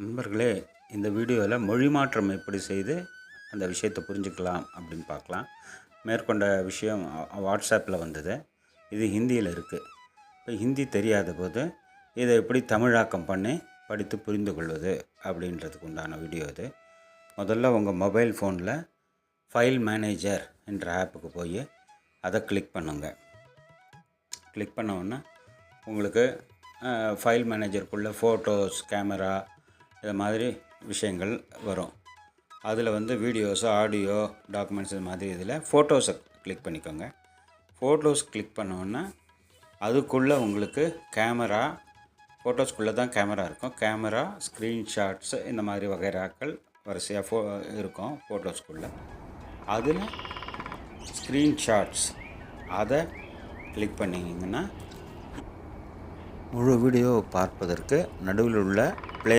நண்பர்களே இந்த வீடியோவில் மொழி மாற்றம் எப்படி செய்து அந்த விஷயத்தை புரிஞ்சுக்கலாம் அப்படின்னு பார்க்கலாம். மேற்கொண்ட விஷயம் வாட்ஸ்அப்பில் வந்தது. இது ஹிந்தியில் இருக்குது இப்போ ஹிந்தி தெரியாத போது இதை எப்படி தமிழாக்கம் பண்ணி படித்து புரிந்து கொள்வது அப்படின்றதுக்கு உண்டான வீடியோ இது. முதல்ல உங்கள் மொபைல் ஃபோனில் ஃபைல் மேனேஜர் என்ற ஆப்புக்கு போய் அதை கிளிக் பண்ணுங்கள் கிளிக் பண்ண உங்களுக்கு ஃபைல் மேனேஜருக்குள்ளே ஃபோட்டோஸ் கேமரா இது மாதிரி விஷயங்கள் வரும். அதில் வந்து வீடியோஸோ ஆடியோ டாக்குமெண்ட்ஸ் இது மாதிரி இதில் ஃபோட்டோஸை கிளிக் பண்ணிக்கோங்க. ஃபோட்டோஸ் கிளிக் பண்ணோன்னா அதுக்குள்ளே உங்களுக்கு கேமரா ஃபோட்டோஸ்குள்ளே தான் கேமரா இருக்கும். கேமரா ஸ்க்ரீன்ஷாட்ஸு இந்த மாதிரி வகைராக்கள் வரிசையாக ஃபோ இருக்கும் ஃபோட்டோஸ்குள்ளே அதில் ஸ்க்ரீன்ஷாட்ஸ் அதை கிளிக் பண்ணிங்கன்னா முழு வீடியோ பார்ப்பதற்கு நடுவில் உள்ள